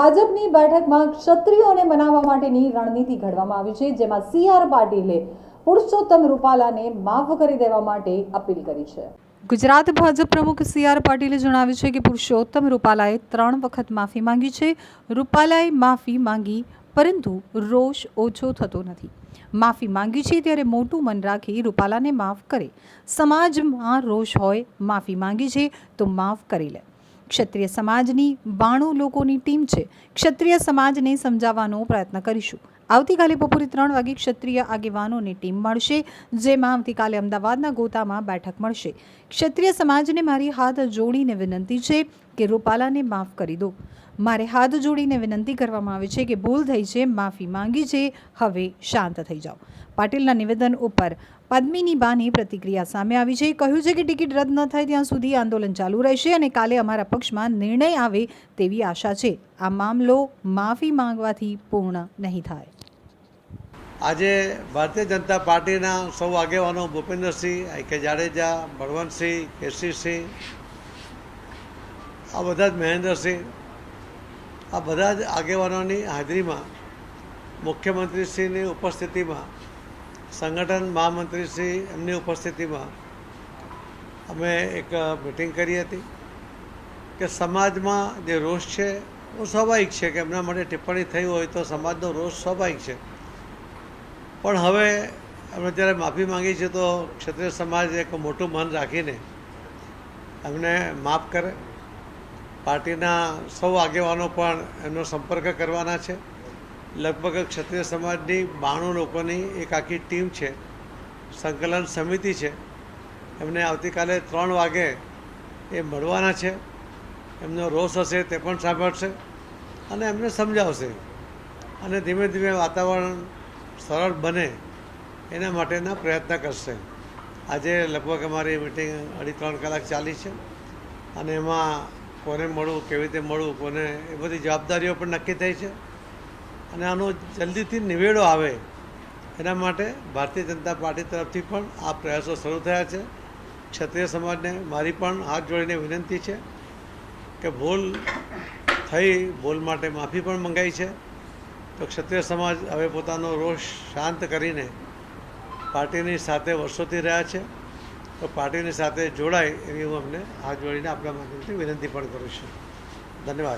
ભાજપની બેઠકમાં ક્ષત્રિયોને બનાવવા માટેની રણનીતિ ઘડવામાં આવી છે, જેમાં સી આર પાટીલે પુરુષોત્તમ રૂપાલાને માફ કરી દેવા માટે અપીલ કરી છે. ગુજરાત ભાજપ પ્રમુખ સી આર પાટીલે જણાવ્યું છે કે પુરુષોત્તમ રૂપાલાએ ત્રણ વખત માફી માંગી છે. રૂપાલાએ માફી માંગી, પરંતુ રોષ ઓછો થતો નથી. માફી માંગી છે ત્યારે મોટું મન રાખી રૂપાલાને માફ કરે. સમાજમાં રોષ હોય, માફી માંગી છે, તો માફ કરી લે. ક્ષત્રિય સમાજની બાણું લોકોની ટીમ છે. ક્ષત્રિય સમાજને સમજાવવાનો પ્રયત્ન કરીશું. આવતીકાલે બપોરે ત્રણ વાગે ક્ષત્રિય આગેવાનોની ટીમ મળશે, જેમાં આવતીકાલે અમદાવાદના ગોતામાં બેઠક મળશે. ક્ષત્રિય સમાજને મારી હાથ જોડીને વિનંતી છે કે રૂપાલાને માફ કરી દો. મારે હાથ જોડીને વિનંતી કરવામાં આવે છે કે ભૂલ થઈ છે, માફી માંગી છે, હવે શાંત થઈ જાઓ. પાટીલના નિવેદન ઉપર પદ્મિની બાની પ્રતિક્રિયા સામે આવી છે. કહ્યું છે કે ટિકિટ રદ ન થાય ત્યાં સુધી આંદોલન ચાલુ રહેશે અને કાલે અમારા પક્ષમાં નિર્ણય આવે તેવી આશા છે. આ મામલો માફી માંગવાથી પૂર્ણ નહીં થાય. આજે ભારતીય જનતા પાર્ટીના સૌ આગેવાનો ભૂપેન્દ્રસિંહ કે જાડેજા, બળવંતસિંહ કેસીસિંહ આ બધા જ મહેન્દ્રસિંહ આ બધા જ આગેવાનોની હાજરીમાં મુખ્યમંત્રીશ્રીની ઉપસ્થિતિમાં, સંગઠન મહામંત્રીશ્રી એમની ઉપસ્થિતિમાં અમે એક મિટિંગ કરી હતી કે સમાજમાં જે રોષ છે એ સ્વાભાવિક છે કે એમના માટે ટિપ્પણી થઈ હોય તો સમાજનો રોષ સ્વાભાવિક છે. પણ હવે અમે જ્યારે માફી માંગી છે તો ક્ષત્રિય સમાજ એક મોટું મન રાખીને એમને માફ કરે. પાર્ટીના સૌ આગેવાનો પણ એમનો સંપર્ક કરવાના છે. લગભગ ક્ષત્રિય સમાજની બાણું લોકોની એક આખી ટીમ છે. સંકલન સમિતિ છે. એમને આવતીકાલે ત્રણ વાગે એ મળવાના છે. એમનો રોષ હશે તે પણ સાંભળશે અને એમને સમજાવશે. અને ધીમે ધીમે વાતાવરણ સરળ બને એના માટેના પ્રયત્ન કરશે. આજે લગભગ અમારી મિટિંગ અઢી ત્રણ કલાક ચાલી છે. અને એમાં કોને મળવું, કેવી રીતે મળવું, કોને એ બધી જવાબદારીઓ પણ નક્કી થઈ છે. અને આનો જલ્દીથી નિવેડો આવે એના માટે ભારતીય જનતા પાર્ટી તરફથી પણ આ પ્રયાસો શરૂ થયા છે. ક્ષત્રિય સમાજને મારી પણ હાથ જોડીને વિનંતી છે કે ભૂલ થઈ, ભૂલ માટે માફી પણ મંગાઈ છે. તો ક્ષત્રિય સમાજ હવે પોતાનો રોષ શાંત કરીને પાર્ટીની સાથે વર્ષોથી રહ્યા છે. તો પાર્ટીની સાથે જોડાય એવી હું અમને હાથ જોડીને આપણા માધ્યમથી વિનંતી પણ કરું છું. ધન્યવાદ.